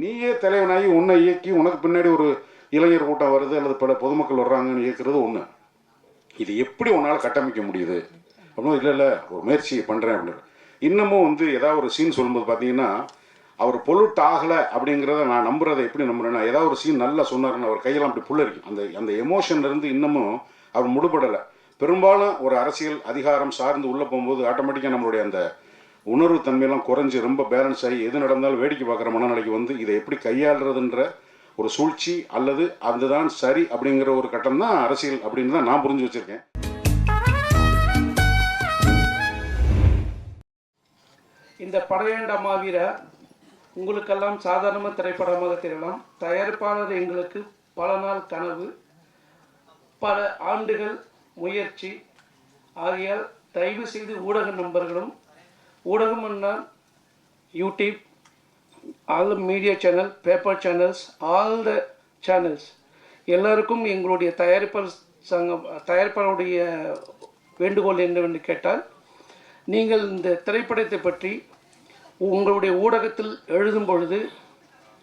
நீயே தலைவனாகி உன்னை இயக்கி உனக்கு பின்னாடி ஒரு இளைஞர் கூட்டம் வருது அல்லது பல பொதுமக்கள் வர்றாங்கன்னு இயக்கிறது ஒன்று இது எப்படி உன்னால் கட்டமைக்க முடியுது? அப்படின்னு இல்லை இல்லை ஒரு முயற்சி பண்ணுறேன் அப்படின்னு இன்னமும் வந்து ஏதாவது ஒரு சீன் சொல்லும்போது பார்த்தீங்கன்னா அவர் பொலுட் ஆகலை அப்படிங்கிறத நான் நம்புறதை எப்படி நம்புறேன்னா ஏதாவது ஒரு சீன் நல்லா சொன்னாருன்னு அவர் கையெல்லாம் அப்படி புல்லரிக்கும். அந்த அந்த எமோஷன்லேருந்து இன்னமும் அவர் முடுபடலை. பெரும்பாலும் ஒரு அரசியல் அதிகாரம் சார்ந்து உள்ளே போகும்போது ஆட்டோமேட்டிக்காக நம்மளுடைய அந்த உணர்வு தன்மையெல்லாம் குறைஞ்சி ரொம்ப பேலன்ஸ் ஆகி எது நடந்தாலும் வேடிக்கை பார்க்குற மனநிலைக்கு வந்து இதை எப்படி கையாளுறதுன்ற ஒரு சூழ்ச்சி அல்லது அதுதான் சரி அப்படிங்கிற ஒரு கட்டம் தான் அரசியல் அப்படின்னு தான் நான் புரிஞ்சு வச்சுருக்கேன். இந்த படையாண்ட மாவீர உங்களுக்கெல்லாம் சாதாரண திரைப்படமாக தெரியலாம் தயாரிப்பாளர் எங்களுக்கு பல நாள் கனவு பல ஆண்டுகள் முயற்சி. ஆகையால் தயவு செய்து ஊடக நண்பர்களும் ஊடகம் என்றால் YouTube all media channel paper channels all the channels எல்லாருக்கும் எங்களுடைய தயாரிப்பாளர் சங்கம் தயாரிப்பாளருடைய வேண்டுகோள் என்னவென்று கேட்டால் நீங்கள் இந்த திரைப்படத்தை பற்றி உங்களுடைய ஊடகத்தில் எழுதும் பொழுது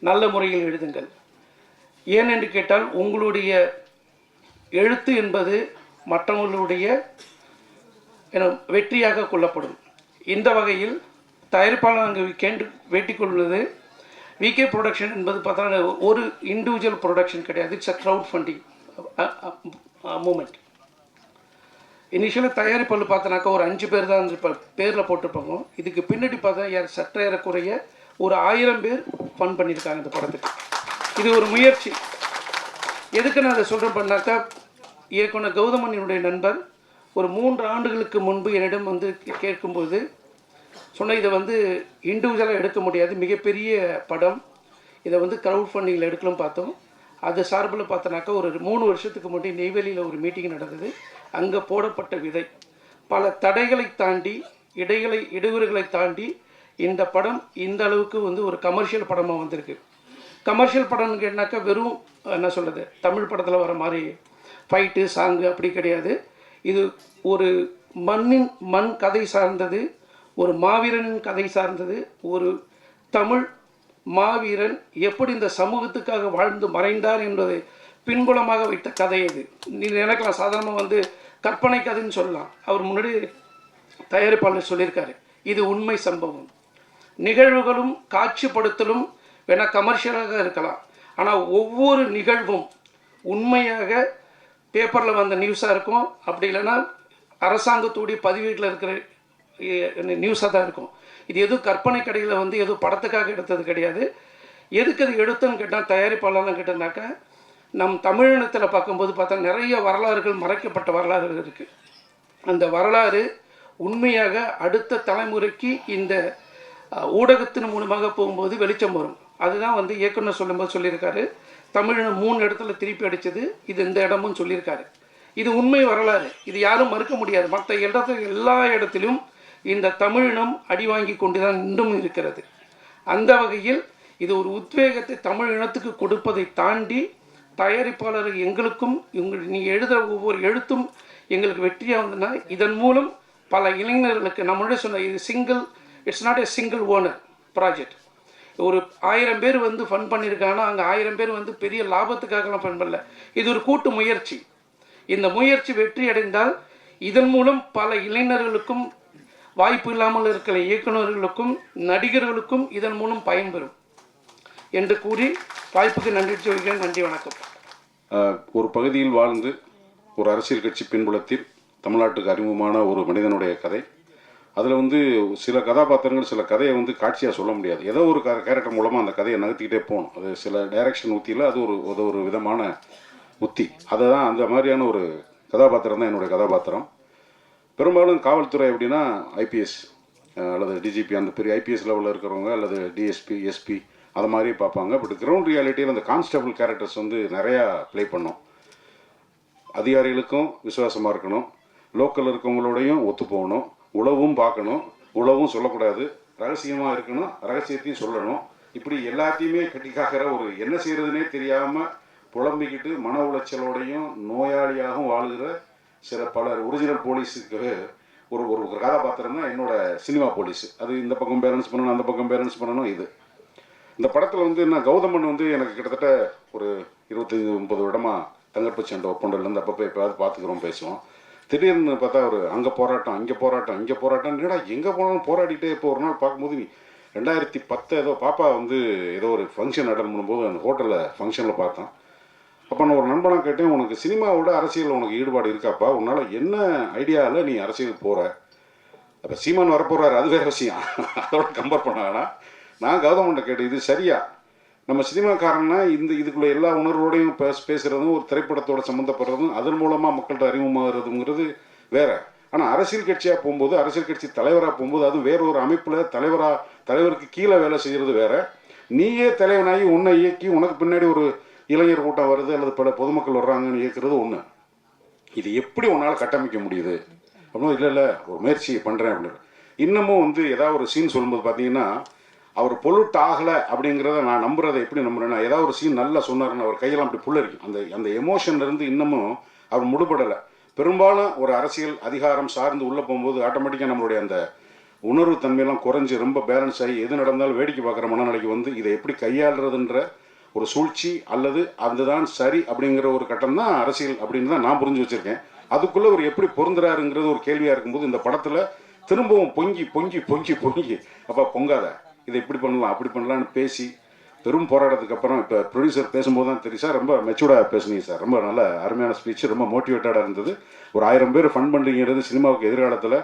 நல்ல முறையில் எழுதுங்கள். ஏனென்று கேட்டால் உங்களுடைய எழுத்து என்பது மற்றவர்களுடைய என வெற்றியாக கொள்ளப்படும். இந்த வகையில் தயாரிப்பாளர் அங்கு கேண்டு வேட்டி கொள்வது விகே ப்ரொடக்ஷன் என்பது பார்த்தா ஒரு இண்டிவிஜுவல் ப்ரொடக்ஷன் கிடையாது. It's a crowd funding movement இனிஷியலாக தயாரிப்பாளர் பார்த்தனாக்கா ஒரு அஞ்சு பேர் தான் இப்போ பேரில் போட்டிருப்பாங்க. இதுக்கு பின்னாடி பார்த்தா யார் சற்ற ஏறக்குறைய ஒரு ஆயிரம் பேர் ஃபன் பண்ணியிருக்காங்க இந்த படத்துக்கு. இது ஒரு முயற்சி. எதுக்கு நான் அதை சொல்கிறேன் பண்ணாக்கா இயக்குனர் கௌதமனினுடைய நண்பர் ஒரு மூன்று ஆண்டுகளுக்கு முன்பு என்னிடம் வந்து கே- கேட்கும்போது சொன்ன இதை வந்து இண்டிவிஜுவலாக எடுக்க முடியாது மிகப்பெரிய படம். இதை வந்து க்ரௌட் ஃபண்டிங்கில் எடுக்கலாம் பார்த்தோம். அது சார்பில் பார்த்தனாக்கா ஒரு மூணு வருஷத்துக்கு முன்னாடி நெய்வேலியில் ஒரு மீட்டிங் நடந்தது. அங்கே போடப்பட்ட விதை. பல தடைகளை தாண்டி இடைகளை இடையூறுகளை தாண்டி இந்த படம் இந்த அளவுக்கு வந்து ஒரு கமர்ஷியல் படமாக வந்திருக்கு. கமர்ஷியல் படம்னு கேட்டாக்கா வெறும் என்ன சொல்கிறது தமிழ் படத்தில் வர மாதிரி ஃபைட்டு சாங்கு அப்படி கிடையாது. இது ஒரு மண்ணின் மண் கதை சார்ந்தது ஒரு மாவீரனின் கதை சார்ந்தது ஒரு தமிழ் மாவீரன் எப்படி இந்த சமூகத்துக்காக வாழ்ந்து மறைந்தார் என்பதை பின்புலமாக வைத்த கதை இது. நீ நினைக்கலாம் சாதாரணமாக வந்து கற்பனை கதைன்னு சொல்லலாம். அவர் முன்னாடி தயாரிப்பாளர் சொல்லியிருக்காரு இது உண்மை சம்பவம். நிகழ்வுகளும் காட்சிப்படுத்தலும் வேணால் கமர்ஷியலாக இருக்கலாம். ஆனால் ஒவ்வொரு நிகழ்வும் உண்மையாக பேப்பரில் வந்த நியூஸாக இருக்கும். அப்படி இல்லைன்னா அரசாங்கத்துடைய பதிவீட்டில் இருக்கிற நியூஸாக தான் இருக்கும். இது எதுவும் கற்பனை கடையில் வந்து எதுவும் படத்துக்காக எடுத்தது கிடையாது. எதுக்கு அது எடுத்தோன்னு கேட்டால் தயாரிப்பாளர்லாம் கேட்டிருந்தாக்கா நம் தமிழினத்தில் பார்க்கும்போது பார்த்தா நிறைய வரலாறுகள் மறைக்கப்பட்ட வரலாறுகள் இருக்குது அந்த வரலாறு உண்மையாக அடுத்த தலைமுறைக்கு இந்த ஊடகத்தின் மூலமாக போகும்போது வெளிச்சம் வரும். அதுதான் வந்து இயக்குனர் சொல்லும்போது சொல்லியிருக்காரு. தமிழினம் மூணு இடத்துல திருப்பி அடித்தது இது இந்த இடமும் சொல்லியிருக்காரு. இது உண்மை வரலாறு. இது யாரும் மறுக்க முடியாது. மற்ற இடத்துல எல்லா இடத்திலும் இந்த தமிழினம் அடி வாங்கி கொண்டு தான் இன்றும் இருக்கிறது. அந்த வகையில் இது ஒரு உத்வேகத்தை தமிழ் இனத்துக்கு கொடுப்பதை தாண்டி தயாரிப்பாளர் எங்களுக்கும் உங்கள் நீ எழுதுகிற ஒவ்வொரு எழுத்தும் எங்களுக்கு வெற்றியாக வந்ததுன்னா இதன் மூலம் பல இளைஞர்களுக்கு நம்மளுடைய சொன்ன இது single it's not a single owner project ஒரு ஆயிரம் பேர் வந்து ஃபன் பண்ணியிருக்காங்கன்னா அங்கே ஆயிரம் பேர் வந்து பெரிய லாபத்துக்காகலாம் ஃபன் பண்ணல. இது ஒரு கூட்டு முயற்சி. இந்த முயற்சி வெற்றி அடைந்தால் இதன் மூலம் பல இளைஞர்களுக்கும் வாய்ப்பு இல்லாமல் இருக்கிற இயக்குநர்களுக்கும் நடிகர்களுக்கும் இதன் மூலம் பயன்பெறும் என்று கூறி வாய்ப்புக்கு நன்றி சொல்கிறேன். நன்றி வணக்கம். ஒரு பகுதியில் வாழ்ந்து ஒரு அரசியல் கட்சி பின்புலத்தில் தமிழ்நாட்டுக்கு அறிமுகமான ஒரு மனிதனுடைய கதை. அதில் வந்து சில கதாபாத்திரங்கள் சில கதையை வந்து காட்சியாக சொல்ல முடியாது. ஏதோ ஒரு கேரக்டர் மூலமாக அந்த கதையை நகர்த்திக்கிட்டே போகணும். அது சில டைரக்ஷன் உத்தியில் அது ஒரு அது ஒரு விதமான உத்தி. அதை தான் அந்த மாதிரியான ஒரு கதாபாத்திரம் தான் என்னுடைய கதாபாத்திரம். பெரும்பாலும் காவல்துறை அப்படின்னா ஐபிஎஸ் அல்லது டிஜிபி அந்த பெரிய ஐபிஎஸ் லெவலில் இருக்கிறவங்க அல்லது டிஎஸ்பி எஸ்பி அது மாதிரி பார்ப்பாங்க. பட் கிரவுண்ட் ரியாலிட்டியில் அந்த கான்ஸ்டபிள் கேரக்டர்ஸ் வந்து நிறையா ப்ளே பண்ணோம். அதிகாரிகளுக்கும் விசுவாசமாக இருக்கணும். லோக்கல் இருக்கவங்களோடையும் ஒத்து போகணும். உழவும் பார்க்கணும் உழவும் சொல்லக்கூடாது. ரகசியமாக இருக்கணும் ரகசியத்தையும் சொல்லணும். இப்படி எல்லாத்தையுமே கட்டி காக்கிற ஒரு என்ன செய்யறதுனே தெரியாமல் புலம்பிக்கிட்டு மன உளைச்சலோடையும் நோயாளியாகவும் வாழுகிற சில பலர். ஒரிஜினல் போலீஸுக்கு ஒரு ஒரு கதாபாத்திரம் தான் என்னோட சினிமா போலீஸ் அது இந்த பக்கம் பேலன்ஸ் பண்ணணும் அந்த பக்கம் பேலன்ஸ் பண்ணணும் இது. இந்த படத்தில் வந்து நான் கௌதமன் வந்து எனக்கு கிட்டத்தட்ட ஒரு இருபத்தஞ்சி முப்பது வருடமாக தங்கற்ப சண்டை ஒப்பந்தம்லேருந்து அப்பப்போ எப்போயாவது பார்த்துக்கிறோம் பேசுவோம். திடீர்னு பார்த்தா ஒரு அங்கே போராட்டம் இங்கே போராட்டம் இங்கே போராட்டம். என்னடா எங்கே போனாலும் போராடிட்டே இப்போ ஒரு நாள் பார்க்கும்போது நீ ரெண்டாயிரத்தி பத்து ஏதோ பாப்பா வந்து ஏதோ ஒரு ஃபங்க்ஷன் அட்டன் பண்ணும்போது அந்த ஹோட்டலில் ஃபங்க்ஷனில் பார்த்தான் அப்போ நான் ஒரு நண்பனாக கேட்டேன் உனக்கு சினிமாவோட அரசியல் உனக்கு ஈடுபாடு இருக்காப்பா? உன்னால் என்ன ஐடியாவில் நீ அரசியல் போகிற அப்போ சீமான் வரப்போகிறாரு அது வேறு விஷயம். அதோட கம்பேர் பண்ணாங்கன்னா நான் கௌதமன்ட்ட கேட்டேன் இது சரியா? நம்ம சினிமாக்காரன்னா இந்த இதுக்குள்ள எல்லா உணர்வோடையும் பேச பேசுறதும் ஒரு திரைப்படத்தோட சம்மந்தப்படுறதும் அதன் மூலமாக மக்கள்கிட்ட அறிமுகமாகிறதுங்கிறது வேற. ஆனால் அரசியல் கட்சியாக போகும்போது அரசியல் கட்சி தலைவராக போகும்போது அது வேற ஒரு அமைப்பில் தலைவராக தலைவருக்கு கீழே வேலை செய்கிறது வேற. நீயே தலைவனாகி உன்னை இயக்கி உனக்கு பின்னாடி ஒரு இளைஞர் கூட்டம் வருது அல்லது பல பொதுமக்கள் வர்றாங்கன்னு இயக்கிறது ஒன்று இது எப்படி உன்னால் கட்டமைக்க முடியுது? அப்படின்னா இல்லை இல்லை ஒரு முயற்சி பண்ணுறேன் அப்படின்னு. இன்னமும் வந்து ஏதாவது ஒரு சீன் சொல்லும்போது பார்த்தீங்கன்னா அவர் பொல்யூட் ஆகலை அப்படிங்கிறத நான் நம்புறதை எப்படி நம்புறேன்னா ஏதாவது ஒரு சீன் நல்லா சொன்னாருன்னு அவர் கையெல்லாம் அப்படி புல்லரிக்கும். அந்த அந்த எமோஷன்ல இருந்து இன்னமும் அவர் முடுபடலை. பெரும்பாலும் ஒரு அரசியல் அதிகாரம் சார்ந்து உள்ளே போகும்போது ஆட்டோமேட்டிக்காக நம்மளுடைய அந்த உணர்வு தன்மையெல்லாம் குறைஞ்சு ரொம்ப பேலன்ஸ் ஆகி எது நடந்தாலும் வேடிக்கை பார்க்குற மனநிலைக்கு வந்து இதை எப்படி கையாளுறதுன்ற ஒரு சூழ்ச்சி அல்லது அதுதான் சரி அப்படிங்கிற ஒரு கட்டம் தான் அரசியல் அப்படின்னு தான் நான் புரிஞ்சு வச்சிருக்கேன். அதுக்குள்ளே அவர் எப்படி பொருந்துறாருங்கிறது ஒரு கேள்வியாக இருக்கும்போது இந்த படத்தில் திரும்பவும் பொங்கி பொங்கி பொங்கி பொங்கி. அப்பா பொங்காத. இதை இப்படி பண்ணலாம் அப்படி பண்ணலாம்னு பேசி பெரும் போராட்டத்துக்கு அப்புறம் இப்போ ப்ரொடியூசர் பேசும்போது தான் தெரியும். சார் ரொம்ப மெச்சூர்டாக பேசுனீங்க சார். ரொம்ப நல்ல அருமையான ஸ்பீச் ரொம்ப மோட்டிவேட்டடாக இருந்தது. ஒரு ஆயிரம் பேர் ஃபன் பண்ணுறீங்கிறது சினிமாவுக்கு எதிர்காலத்தில்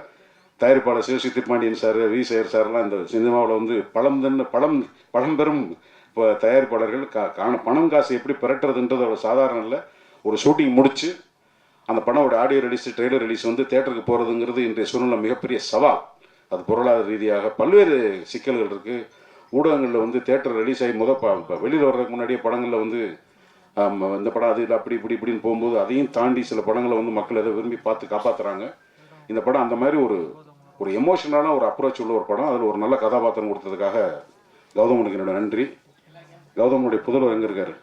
தயாரிப்பாளர் சிவ சித்திப்பாண்டியன் சார் வி சேர் சார்லாம் இந்த சினிமாவில் வந்து பழம் தன்னு பழம் பழம்பெரும் இப்போ தயாரிப்பாளர்கள். கா காண பணம் காசு எப்படி பிரட்டுறதுன்றது அவ்வளோ சாதாரண இல்லை. ஒரு ஷூட்டிங் முடித்து அந்த படமோட ஆடியோ ரிலீஸ் ட்ரெய்லர் ரிலீஸ் வந்து தேட்டருக்கு போகிறதுங்கிறது இன்றைய சூழ்நிலை மிகப்பெரிய சவால். அது பொருளாதார ரீதியாக பல்வேறு சிக்கல்கள் இருக்குது ஊடகங்களில் வந்து தேட்டர் ரிலீஸ் ஆகி முத இப்போ வெளியில் வர்றதுக்கு முன்னாடியே படங்களில் வந்து இந்த படம் அது இல்லை அப்படி இப்படி இப்படின்னு போகும்போது அதையும் தாண்டி சில படங்களை வந்து மக்கள் எதை விரும்பி பார்த்து காப்பாற்றுறாங்க இந்த படம் அந்த மாதிரி ஒரு ஒரு எமோஷனலான ஒரு அப்ரோச் உள்ள ஒரு படம். அதில் ஒரு நல்ல கதாபாத்திரம் கொடுத்ததுக்காக கௌதமனுக்கு என்னோட நன்றி. கௌதமனுடைய புதல்வர் எங்கே இருக்காரு?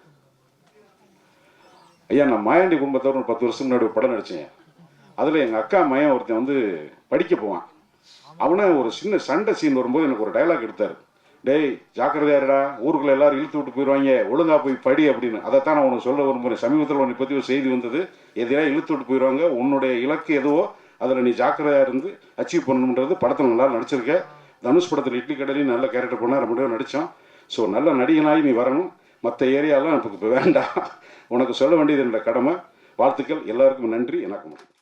ஐயா நான் மாயாண்டி குடும்பத்தோட ஒரு பத்து வருஷம் முன்னாடி ஒரு படம் நடிச்சேன். அதில் எங்கள் அக்கா மயம் ஒருத்தன் வந்து படிக்க போவான். அவனை ஒரு சின்ன சண்டை சீன் வரும்போது எனக்கு ஒரு டைலாக் எடுத்தார். டேய் ஜாக்கிரதையா இருடா ஊருக்குள்ள எல்லாரும் இழுத்து விட்டு போயிடுவாங்க ஒழுங்கா போய் படி அப்படின்னு. அதைத்தான் நான் உனக்கு சொல்ல விரும்புகிறேன் சமீபத்தில் உன்னை பற்றி ஒரு செய்தி வந்தது. எதிராக இழுத்து விட்டு போயிடுவாங்க உன்னுடைய இலக்கு எதுவோ அதில் நீ ஜாக்கிரதையாக இருந்து அச்சீவ் பண்ணணுன்றது படத்தில் நல்லா நடிச்சிருக்க. தனுஷ் படத்தில் இட்லி கடலையும் நல்ல கேரக்டர் பண்ணார் ரொம்ப நடித்தோம் ஸோ நல்ல நடிகனாகி நீ வரணும். மற்ற ஏரியாலாம் எனக்கு இப்போ வேண்டாம். உனக்கு சொல்ல வேண்டியது என்னோட கடமை. வாழ்த்துக்கள். எல்லாருக்கும் நன்றி. எனக்கு